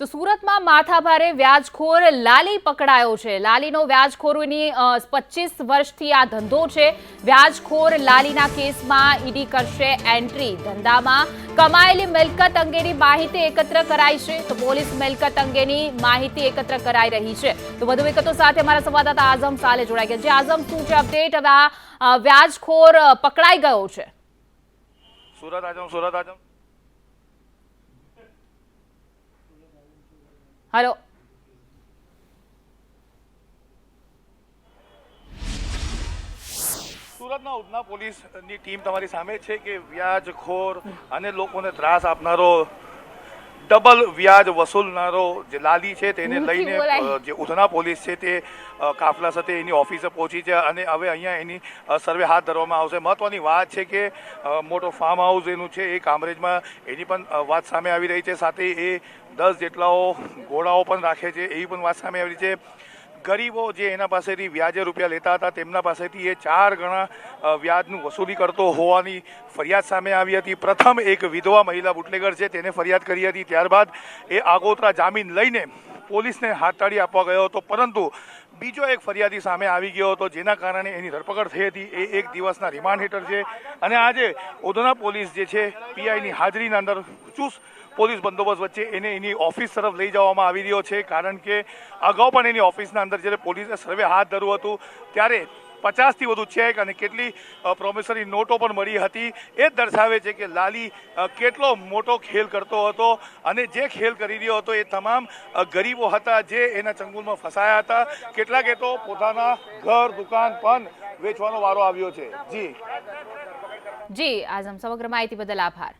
તો સુરતમાં માથાભારે વ્યાજખોર લાલી પકડાયો છે. લાલીનો વ્યાજખોરોની પચીસ વર્ષથી આ ધંધો છે. વ્યાજખોર લાલીના કેસમાં ઈડી કરશે એન્ટ્રી. ધંધામાં કમાયેલી મિલકત અંગેની માહિતી એકત્ર કરાઈ છે. તો પોલીસ મિલકત અંગેની માહિતી એકત્ર કરાઈ રહી છે. તો વધુ વિગતો સાથે અમારા સંવાદદાતા આઝમ સાલે જોડાઈ ગયા છે. આઝમ, શું છે અપડેટ? હવે આ વ્યાજખોર પકડાઈ ગયો છે. સુરત આઝમ, સુરત આજમ હલો. સુરતના ઉધના પોલીસની ટીમ તમારી સામે છે કે વ્યાજખોર અને લોકોને ત્રાસ આપનારો ડબલ વ્યાજ વસૂલનારો જે લાલી છે તેને લઈને જે ઉધના પોલીસ છે તે કાફલા સાથે એની ઓફિસે પહોંચી છે અને હવે અહીંયા એની સર્વે હાથ ધરવામાં આવશે. મહત્વની વાત છે કે મોટો ફાર્મ હાઉસ એનું છે એ કામરેજમાં એની પણ વાત સામે આવી રહી છે. સાથે એ દસ જેટલાઓ ઘોડાઓ પણ રાખે છે. એવી પણ વાત સામે આવી રહી છે. ગરીબો જે એના પાસેથી વ્યાજે રૂપિયા લેતા હતા, તેમના પાસેથી એ ચાર ગણા વ્યાજનું વસૂલી કરતો હોવાની ફરિયાદ સામે આવી હતી. પ્રથમ એક વિધવા મહિલા બુટલેગર છે, તેને ફરિયાદ કરી હતી. ત્યારબાદ એ આગોતરા જામીન લઈને પોલીસને હાથતાળી આપવા ગયો હતો. પરંતુ બીજો એક ફરિયાદી સામે આવી ગયો હતો, જેના કારણે એની ધરપકડ થઈ હતી. એ એક દિવસના રિમાન્ડ હેઠળ છે. અને આજે ઓધના પોલીસ જે છે, પીઆઈની હાજરીના અંદર ચુસ્ત પોલીસ બંદોબસ્ત વચ્ચે એને એની ઓફિસ તરફ લઈ જવામાં આવી રહ્યો છે. કારણ કે અગાઉ પણ એની ઓફિસના અંદર જ્યારે પોલીસે સર્વે હાથ ધર્યું હતું, ત્યારે પચાસથી વધુ ચેક અને કેટલી પ્રોમિસરી નોટો પણ મળી હતી. એ જ દર્શાવે છે કે લાલી કેટલો મોટો ખેલ કરતો હતો અને જે ખેલ કરી રહ્યો હતો એ તમામ ગરીબો હતા જે એના ચંગુલમાં ફસાયા હતા. કેટલાકે તો પોતાના ઘર, દુકાન પણ વેચવાનો વારો આવ્યો છે. જી. જી, આઝમ, સમગ્ર માહિતી બદલ આભાર.